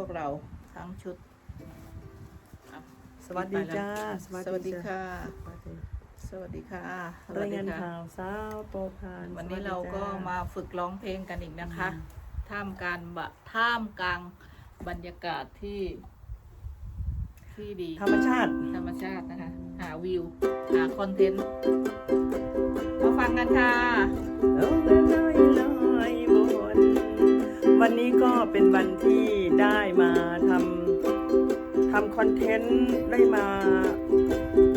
วกเราทั้งชุดอะสวัสดีจ้า สวัสดีค่ะ สวัสดีสวัสดีค่ะรายงานสวัสดีค่ะข่าวสาวโปรพานวันนี้สสดีเราก็จ้มาฝึกร้องเพลงกันอีกนะคะอืมท่ามกลางบะท่ามกลางบรรยากาศที่ที่ดี ธรรมชาติ ธรรมชาตินะคะ หาวิว หาคอนเทนต์ มาฟังกันค่ะ วันนี้ก็เป็นวันที่ได้มาทำทำคอนเทนต์ได้มา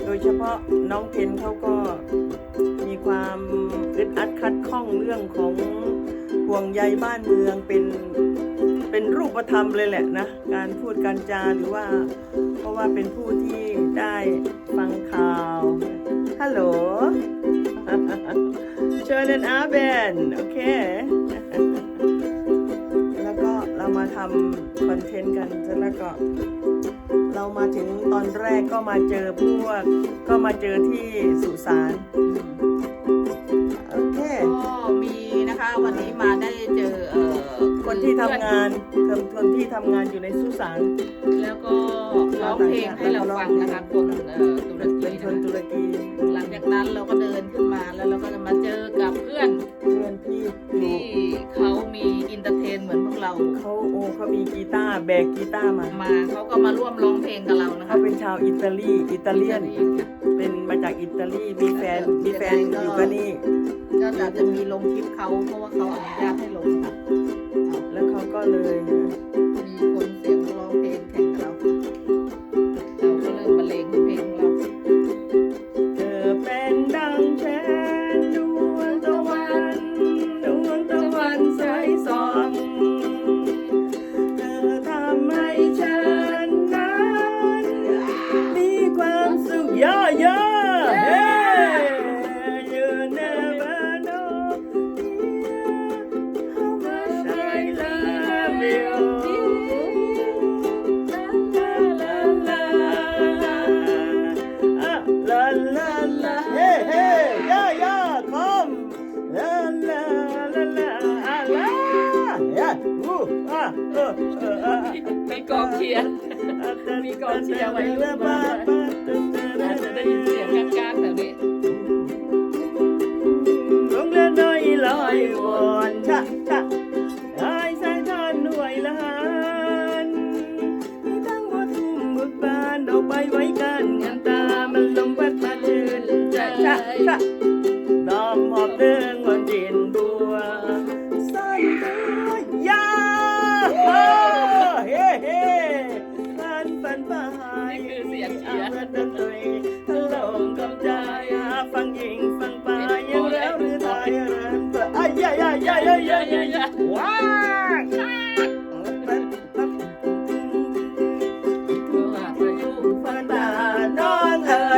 โดยเฉพาะน้องเทนเขาก็มีความอึดอัดคัดข้องเรื่องของห่วงใยบ้านเมืองเป็นเป็นรูปธรรมเลยแหละนะ การพูดการจาหรือว่า เพราะว่าเป็นผู้ที่ได้ฟังข่าว ฮัลโหลเชิญนอาเบนโอเค มาทำคอนเทนต์กันเสร็จแล้วก็ เรามาถึงตอนแรกก็มาเจอพวก ก็มาเจอที่สุสานโอเคก็มีนะคะ วันนี้มาได้เจอเอ่อคนที่ทำงานคนคนที่ทำงานอยู่ในสุสานแล้วก็ร้องเพลงให้เราฟังนะคะคนเอ่อตุรกีเป็นคนนะตุรกีหลังจากนั้นเราก็เดินขึ้นมาแล้วเราก็จะมาเจอ เหมือนพวกเราเขาโอ้เขามีกีตาร์แบกกีตาร์มามาเขาก็มาร่วมร้องเพลงกับเรานะคะ เขาเป็นชาวอิตาลีอิตาเลียน เป็นมาจากอิตาลีมีแฟนมีแฟนอยู่ก็นี่ก็จะจะมีลงคลิปเขาเพราะว่าเขาอนุญาตให้ลงค่ะแล้วเขาก็เลย กองเชียร์ไว้รุ่นมาอาจะได้ยินเสียงกลาง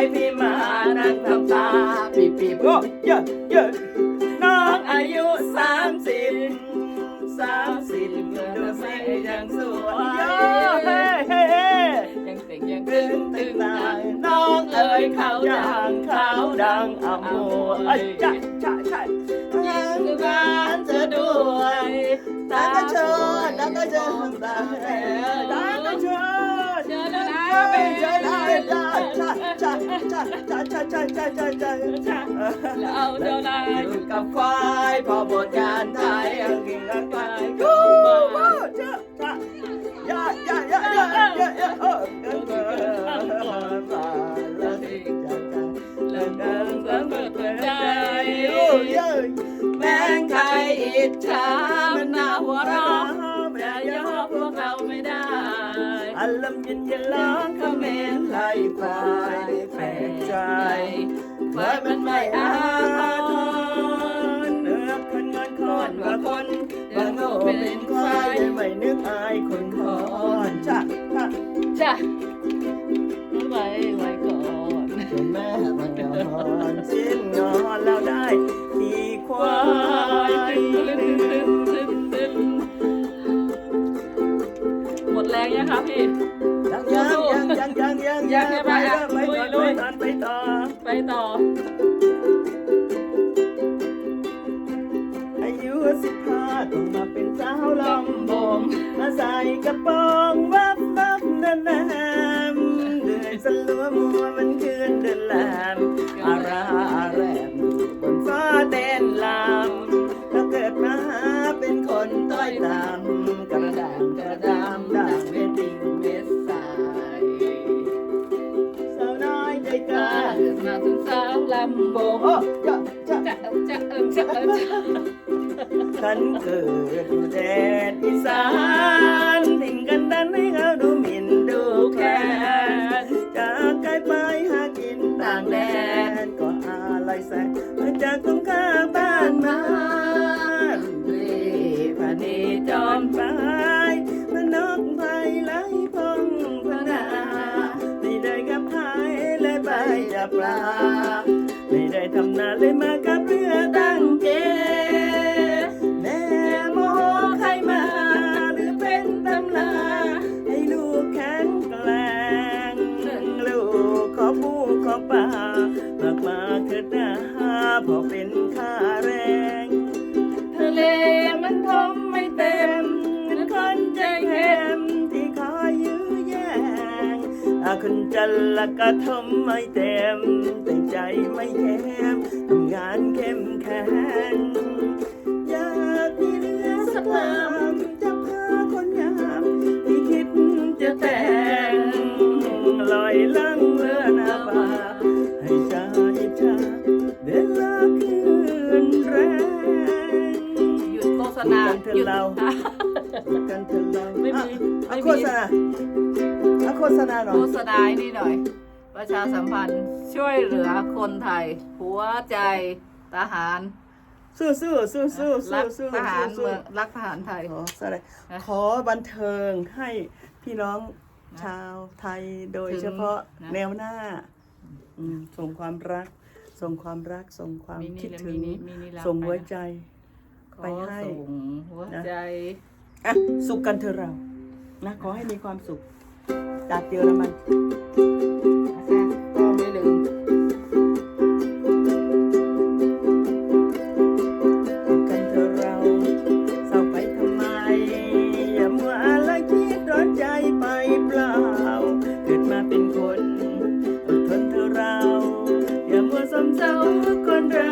อยพี่มานั่งทำตาปีปีโอ้เยอะเยอะน้องอายุสามสิบสามสิบเมื่อสิยังสวยเฮ้เฮ้เฮ้ยังเสียงยังตึงตึงตาน้องเอ๋ยเขาดังเขาดังอ่ำมัวเอ้ยจ้ะจ้ะใช่ยังบ้านเธอด้วยตาเชิญตาก็เชิญตาตาก็ เราเจ้านายอยู่กับควายพอบทงานไทยอังกฤษอังกฤษกูว้าวเจ้าจ้ายายายายายายาเออเออเออละสิจ้าจ้าละกังละเมื่อเปิดใจโอ้ยแมงใครอิจฉามันน่าหัวเราะแต่ย่อพวกเราไม่ได้ alam niya lang kami lifetime fair try but man may aton เนื้อคนงอนคอนว่าคนบางโง่เป็นควายไม่นึกอายคนคอนจ้ะจ้ะาใส่กระโปรงวับวับนั่นนมเดินสลัวมัวมันคืนเดือนลมอาราอาแรมบนฟ้าเต้นลำถ้าเกิดมาเป็นคนต้อยตามกระด่างกระดามด่างเวทีเวดสายสาวน้อยใจกล้าเกิดมาถึสาวลำบงโอ้จะจะจะจะจะ ฉันเกิดอยู่แดนอีสานทิ้งกันดันให้เขาดูหมิ่นดูแคลนจากไกลไปหากินต่างแดนก็อะไรแสนมาจากตรงข้ามบ้านมาเล่พานีจอมไปมันนกไผ่ไหลพงพนาไม่ได้กับไทยและใบจับปลาไม่ได้ทำนาเลยมากับเรือตั้งเก พอเป็นค่าแรง ทะเลมันทมไม่เต็มคนใจแหมที่คอยยื้อแย่งอาคุณจันละกะทมไม่เต็มแต่ใจไม่เข้มทำงานเข้มแข็งอยากมีเรือสักลำจ โฆษณาอะโฆษณาหน่อโฆยษณาให้นี่หน่อย ประชาสัมพันธ์ช่วยเหลือคนไทย หัวใจทหาร สู้สู้สู้สู้สู้รักสู้ทหารสู้เมืองรักทหารไทย ขอแสดงนะขอบันเทิงให้พี่น้องนะชาวไทยโดยถึงเฉพาะนะแนวหน้าอืมส่งความรัก ส่งความรัก ส่งความมินิคิดและถึมิงนิมินิรับส่งไปหัวนะใจ ขอไปให้ ส่งหัวใจ อะสุขกันเถอะเรา นะ ขอให้มีความสุข จากเยอรมันนะคะก็ไม่ลืมกันเถอเราเศร้าไปทำไม อย่ามัวอะไรคิดร้อนใจไปเปล่า เกิดมาเป็นคนอดทนเถอเรา อย่ามัวสมเศร้าคนเรา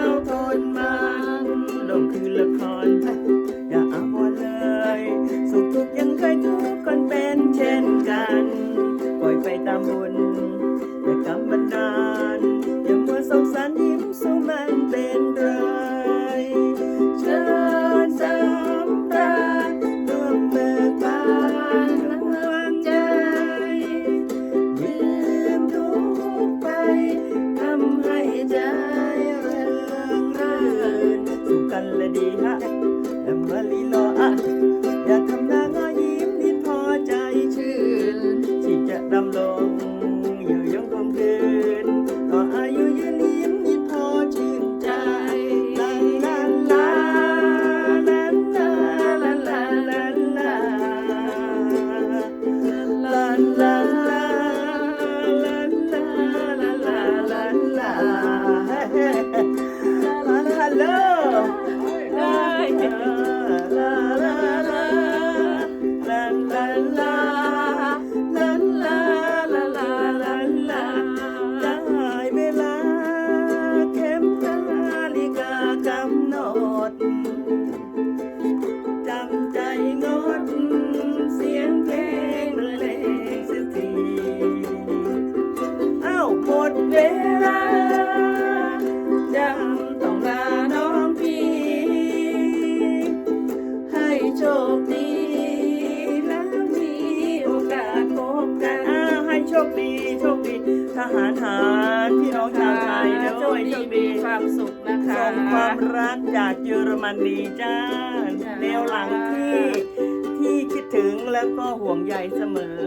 Yatamalı diha Yatamalı eh, loa eh, หารหารพี่น้องชาวไทยนะโชโอ้คยดีโชคมีดีความสุขนะคะส่งความรักจากเยอรมนีจ้าจ้าแนวหลังที่ที่คิดถึงแล้วก็ห่วงใยเสมอ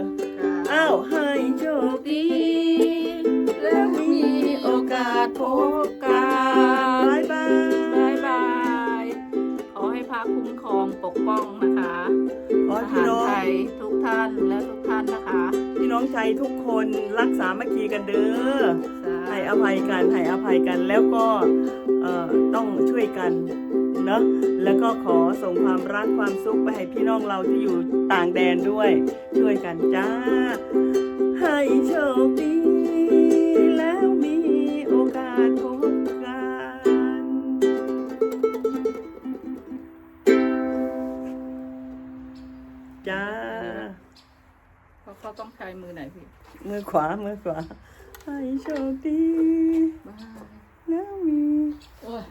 อ้าวให้โชคดี แล้วมีโอกาสพบกันบายบายบายบายขอให้พระคุ้มครองปกป้องนะคะขอทให้พี่หารน้องไทยทุกท่านและทุกท่านนะคะพี่ น้องชายทุกคนรักษามัคคีกันเด้อให้อภัยกันให้อภัยกันแล้วก็ต้องช่วยกันเนาะแล้วก็ขอส่งความรักความสุขไปให้พี่น้องเราที่อยู่ต่างแดนด้วย ช่วยกันจ้า ให้โชคดี มือขวา มือขวา ให้โชคดีบ้าแล้วมี โอ้ย